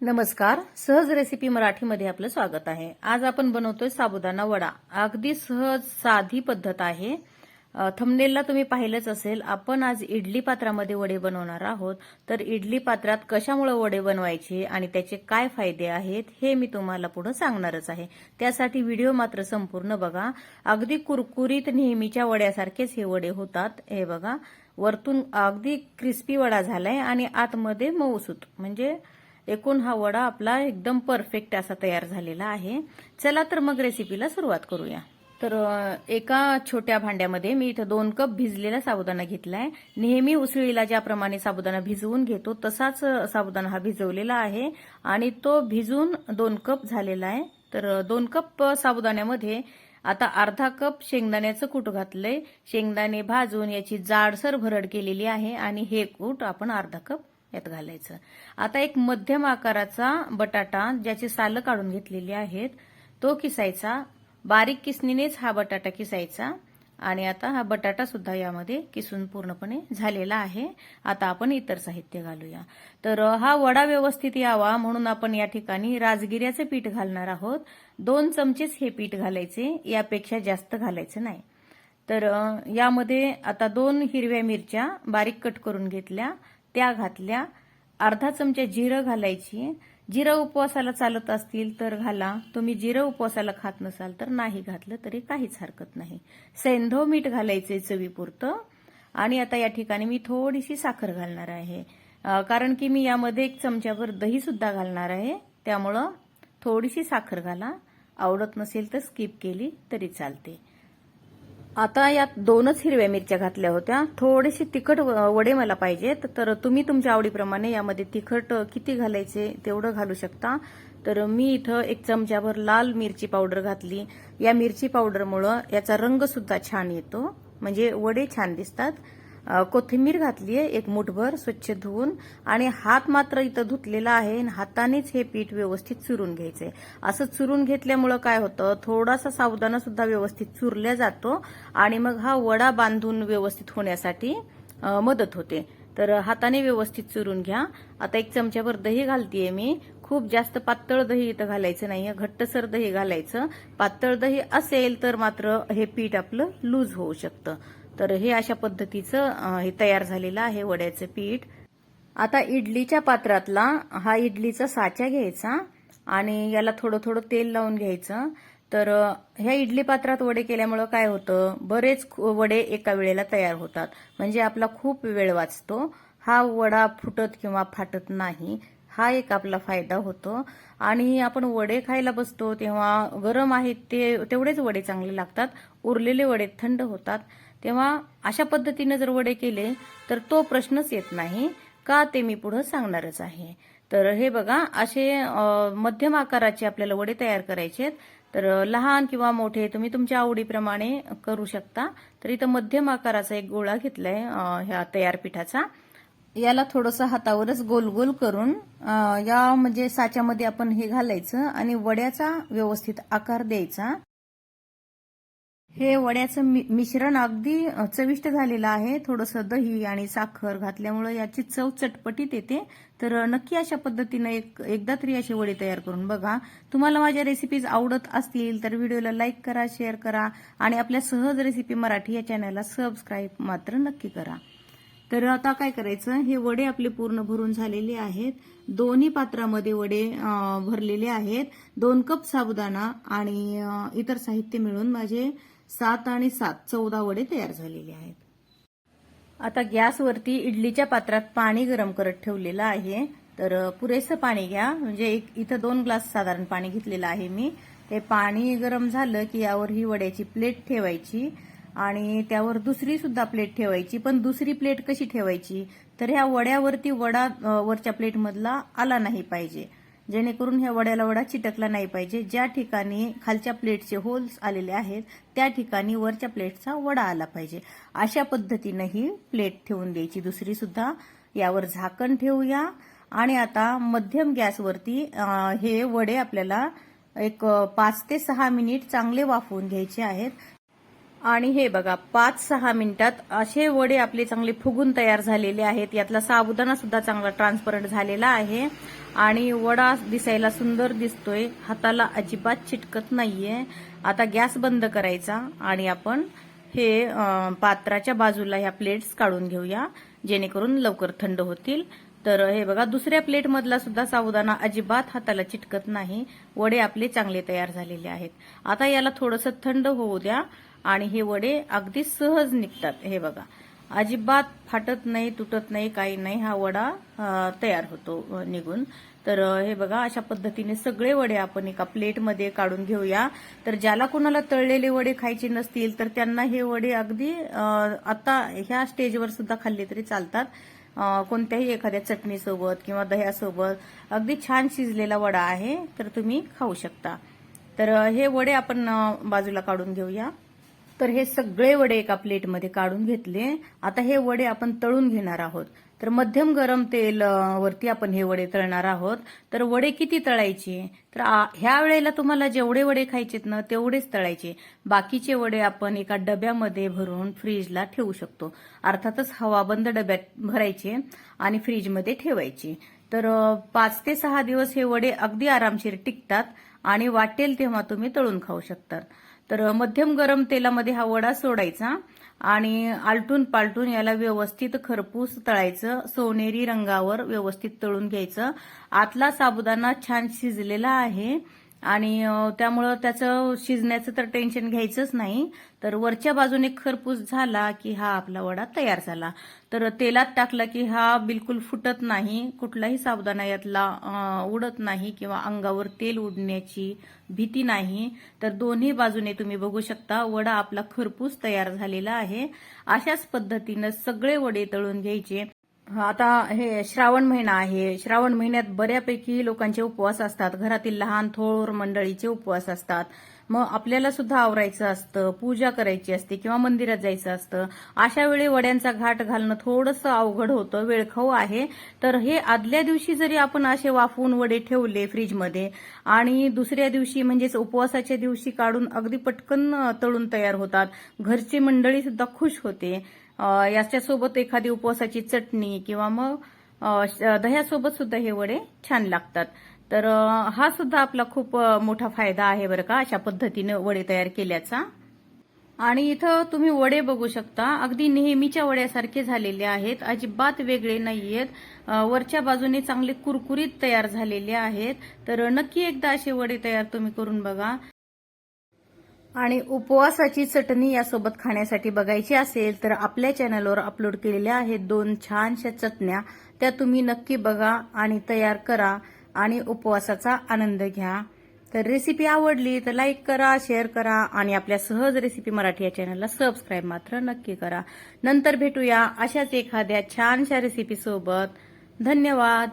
नमस्कार. सहज रेसिपी मराठीमध्ये आपलं स्वागत आहे. आज आपण बनवतोय साबुदाणा वडा. अगदी सहज साधी पद्धत आहे. थमनेलला थंबनेलला तुम्ही पाहिलंच असेल. आपण आज इडली पात्रामध्ये वडे बनवणार आहोत. तर इडली पात्रात कशामुळे वडे बनवायचे आणि त्याचे काय फायदे आहेत हे मी तुम्हाला पुढे सांगणारच आहे. त्यासाठी व्हिडिओ मात्र संपूर्ण बघा. अगदी कुरकुरीत नेहमीच्या वड्यासारखेच हे वडे होतात. हे बघा. वरतून अगदी क्रिस्पी वडा झालाय आणि आतमध्ये मऊसूत. म्हणजे एकूण हा वडा आपला एकदम परफेक्ट असा तयार झालेला आहे. चला तर मग रेसिपीला सुरुवात करूया. तर एका छोट्या भांड्यामध्ये मी इथं दोन कप भिजलेला साबुदाणा घेतलाय. नेहमी उसळीला ज्याप्रमाणे साबुदाणा भिजवून घेतो तसाच साबुदाणा हा भिजवलेला आहे. आणि तो भिजून दोन कप झालेला आहे. तर दोन कप साबुदाण्यामध्ये आता अर्धा कप शेंगदाण्याचं कूट घातलंय. शेंगदाणे भाजून याची जाडसर भरड केलेली आहे आणि हे कूट आपण अर्धा कप यात घालायचं. आता एक मध्यम आकाराचा बटाटा ज्याची सालं काढून घेतलेली आहेत तो किसायचा. बारीक किसणीनेच हा बटाटा किसायचा. आणि आता हा बटाटा सुद्धा यामध्ये किसून पूर्णपणे झालेला आहे. आता आपण इतर साहित्य घालूया. तर हा वडा व्यवस्थित यावा म्हणून आपण या ठिकाणी राजगिऱ्याचे पीठ घालणार आहोत. दोन चमचेच हे पीठ घालायचे. यापेक्षा जास्त घालायचं नाही. तर यामध्ये आता दोन हिरव्या मिरच्या बारीक कट करून घेतल्या. त्या घातल्या. अर्धा चमचा जिरं घालायची. जिरं उपवासाला चालत असतील तर घाला. तुम्ही जिरं उपवासाला खात नसाल तर नाही घातलं तरी काहीच हरकत नाही. सेंधो मीठ घालायचे चवीपुरतं. आणि आता या ठिकाणी मी थोडीशी साखर घालणार आहे. कारण की मी यामध्ये एक चमच्यावर दही सुद्धा घालणार आहे. त्यामुळं थोडीशी साखर घाला. आवडत नसेल तर स्किप केली तरी चालते. आता यात दोनच हिरव्या मिरच्या घातल्या होत्या. थोडेसे तिखट व- वडे मला पाहिजेत तर तुम्ही तुमच्या आवडीप्रमाणे यामध्ये तिखट किती घालायचे तेवढं घालू शकता. तर मी इथं एक चमच्याभर लाल मिरची पावडर घातली. या मिरची पावडरमुळं याचा रंग सुद्धा छान येतो. म्हणजे वडे छान दिसतात. कोथिंबीर घातली आहे एक मुठभर स्वच्छ धुवून आणि हात मात्र इथं धुतलेला आहे आणि हातानेच हे पीठ व्यवस्थित चुरून घ्यायचंय. असं चुरून घेतल्यामुळं काय होतं थोडासा सावधाना सुद्धा व्यवस्थित चुरल्या जातो आणि मग हा वडा बांधून व्यवस्थित होण्यासाठी मदत होते. तर हाताने व्यवस्थित चुरून घ्या. आता एक चमच्याभर दही घालतीये मी. खूप जास्त पातळ दही इथं घालायचं नाहीये घट्टसर दही घालायचं. पातळ दही असेल तर मात्र हे पीठ आपलं लूज होऊ शकतं. तर हे अशा पद्धतीचं हे तयार झालेलं आहे वड्याचं पीठ. आता इडलीच्या पात्रातला हा इडलीचा साचा घ्यायचा आणि याला थोडं थोडं तेल लावून घ्यायचं. तर ह्या इडली पात्रात वडे केल्यामुळं काय होतं बरेच वडे एका वेळेला तयार होतात. म्हणजे आपला खूप वेळ वाचतो. हा वडा फुटत किंवा फाटत नाही हा एक आपला फायदा होतो. आणि आपण वडे खायला बसतो तेव्हा गरम आहेत ते तेवढेच वडे चांगले लागतात. उरलेले वडे थंड होतात. तेव्हा अशा पद्धतीनं जर वडे केले तर तो प्रश्नच येत नाही. का ते मी पुढं सांगणारच आहे. तर हे बघा असे मध्यम आकाराचे आपल्याला वडे तयार करायचे आहेत. तर लहान किंवा मोठे तुम्ही तुमच्या आवडीप्रमाणे करू शकता. तर इथं मध्यम आकाराचा एक गोळा घेतलाय ह्या तयार पिठाचा याला थोडंसं हातावरच गोल गोल करून या म्हणजे साच्यामध्ये आपण हे घालायचं आणि वड्याचा व्यवस्थित आकार द्यायचा. हे वड्याचं मि- मिश्रण अगदी चविष्ट झालेलं आहे. थोडंसं दही आणि साखर घातल्यामुळे याची चव चटपटीत येते. तर नक्की अशा पद्धतीनं एक एकदा तरी असे वडे तयार करून बघा. तुम्हाला माझ्या रेसिपीज आवडत असतील तर व्हिडिओला लाईक करा शेअर करा आणि आपल्या सहज रेसिपी मराठी या चॅनलला सबस्क्राईब मात्र नक्की करा. तर आता काय करायचं? हे वडे आपले पूर्ण भरून झालेले आहेत. दोन्ही पात्रामध्ये वडे भरलेले आहेत. दोन कप साबुदाणा आणि इतर साहित्य मिळून माझे सात आणि सात चौदा वडे तयार झालेले आहेत. आता गॅसवरती इडलीच्या पात्रात पाणी गरम करत ठेवलेलं आहे. तर पुरेसं पाणी घ्या. म्हणजे एक इथं दोन ग्लास साधारण पाणी घेतलेलं आहे मी. ते पाणी गरम झालं की यावर ही वड्याची प्लेट ठेवायची. आणि त्यावर दुसरी सुद्धा प्लेट ठेवायची. पण दुसरी प्लेट कशी ठेवायची? तर ह्या वड्यावरती वडा वरच्या प्लेटमधला आला नाही पाहिजे. जेणेकरून ह्या वड्याला वडा चिटकला नाही पाहिजे. ज्या ठिकाणी खालच्या प्लेटचे होल्स आलेले आहेत त्या ठिकाणी वरच्या प्लेटचा वडा आला पाहिजे. अशा पद्धतीनं ही प्लेट ठेवून द्यायची. दुसरी सुद्धा यावर झाकण ठेवूया. आणि आता मध्यम गॅसवरती हे वडे आपल्याला एक पाच ते सहा मिनिट चांगले वाफवून घ्यायचे आहेत. आणि हे बघा पाच सहा मिनिटात असे वडे आपले चांगले फुगून तयार झालेले आहेत. यातला साबुदाणा सुद्धा चांगला ट्रान्सपरंट झालेला आहे. आणि वडा दिसायला सुंदर दिसतोय. हाताला अजिबात चिटकत नाहीये. आता गॅस बंद करायचा आणि आपण हे पात्राच्या बाजूला ह्या प्लेट्स काढून घेऊया जेणेकरून लवकर थंड होतील. तर हे बघा दुसऱ्या प्लेटमधला सुद्धा साबुदाणा अजिबात हाताला चिटकत नाही. वडे आपले चांगले तयार झालेले आहेत. आता याला थोडंसं थंड होऊ द्या. आणि हे वडे अगदी सहज निघतात. हे बघा. अजिबात फाटत नाही तुटत नाही काही नाही. हा वडा तयार होतो निघून. तर हे बघा अशा पद्धतीने सगळे वडे आपण एका प्लेटमध्ये काढून घेऊया. तर ज्याला कोणाला तळलेले वडे खायचे नसतील तर त्यांना हे वडे अगदी आता ह्या स्टेजवर सुद्धा खाल्ले तरी चालतात. कोणत्याही एखाद्या चटणीसोबत किंवा दह्यासोबत. अगदी छान शिजलेला वडा आहे तर तुम्ही खाऊ शकता. तर हे वडे आपण बाजूला काढून घेऊया. तर हे सगळे वडे एका प्लेटमध्ये काढून घेतले. आता हे वडे आपण तळून घेणार आहोत. तर मध्यम गरम तेल वरती आपण हे वडे तळणार आहोत. तर वडे किती तळायचे? तर आ- ह्या वेळेला तुम्हाला जेवढे वडे खायचेत ना तेवढेच तळायचे. बाकीचे वडे आपण एका डब्यामध्ये भरून फ्रीजला ठेवू शकतो. अर्थातच हवाबंद डब्यात भरायचे आणि फ्रीजमध्ये ठेवायचे. तर पाच ते सहा दिवस हे वडे अगदी आरामशीर टिकतात आणि वाटेल तेव्हा तुम्ही तळून खाऊ शकतात. तर मध्यम गरम तेलामध्ये हा वडा सोडायचा आणि आलटून पालटून याला व्यवस्थित खरपूस तळायचं. सोनेरी रंगावर व्यवस्थित तळून घ्यायचं. आतला साबुदाणा छान शिजलेला आहे. आणि त्यामुळं त्याचं शिजण्याचं तर टेन्शन घ्यायचंच नाही. तर वरच्या बाजूने खरपूस झाला की हा आपला वडा तयार झाला. तर तेलात टाकला की हा बिलकुल फुटत नाही. कुठलाही साबुदाणा यातला उडत नाही किंवा अंगावर तेल उडण्याची भीती नाही. तर दोन्ही बाजूने तुम्ही बघू शकता वडा आपला खरपूस तयार झालेला आहे. अशाच पद्धतीनं सगळे वडे तळून घ्यायचे. आता हे श्रावण महिना आहे. श्रावण महिन्यात बऱ्यापैकी लोकांचे उपवास असतात. घरातील लहान थोर मंडळीचे उपवास असतात. मग आपल्याला सुद्धा आवरायचं असतं पूजा करायची असते किंवा मंदिरात जायचं असतं. अशा वेळी वड्यांचा घाट घालणं थोडंसं अवघड होतं वेळखाऊ आहे. तर हे आदल्या दिवशी जरी आपण असे वाफवून वडे ठेवले फ्रीजमध्ये आणि दुसऱ्या दिवशी म्हणजेच उपवासाच्या दिवशी काढून अगदी पटकन तळून तयार होतात. घरची मंडळी सुद्धा खुश होते. याच्यासोबत एखादी उपवासाची चटणी किंवा मग दह्यासोबत सुद्धा हे वडे छान लागतात. तर हा सुद्धा आपला खूप मोठा फायदा आहे बरं का अशा पद्धतीनं वडे तयार केल्याचा. आणि इथं तुम्ही वडे बघू शकता. अगदी नेहमीच्या वड्यासारखे झालेले आहेत. अजिबात वेगळे नाहीयेत. वरच्या बाजूने चांगले कुरकुरीत तयार झालेले आहेत. तर नक्की एकदा असे वडे तयार तुम्ही करून बघा. आणि उपवासाची चटणी यासोबत खाण्यासाठी बघायची असेल तर आपल्या चॅनलवर अपलोड केलेल्या आहेत दोन छानशा चटण्या. त्या तुम्ही नक्की बघा आणि तयार करा आणि उपवासाचा आनंद घ्या. तर रेसिपी आवडली तर लाईक करा शेअर करा आणि आपल्या सहज रेसिपी मराठी या चॅनलला सबस्क्राईब मात्र नक्की करा. नंतर भेटूया अशाच एखाद्या छानशा रेसिपीसोबत धन्यवाद.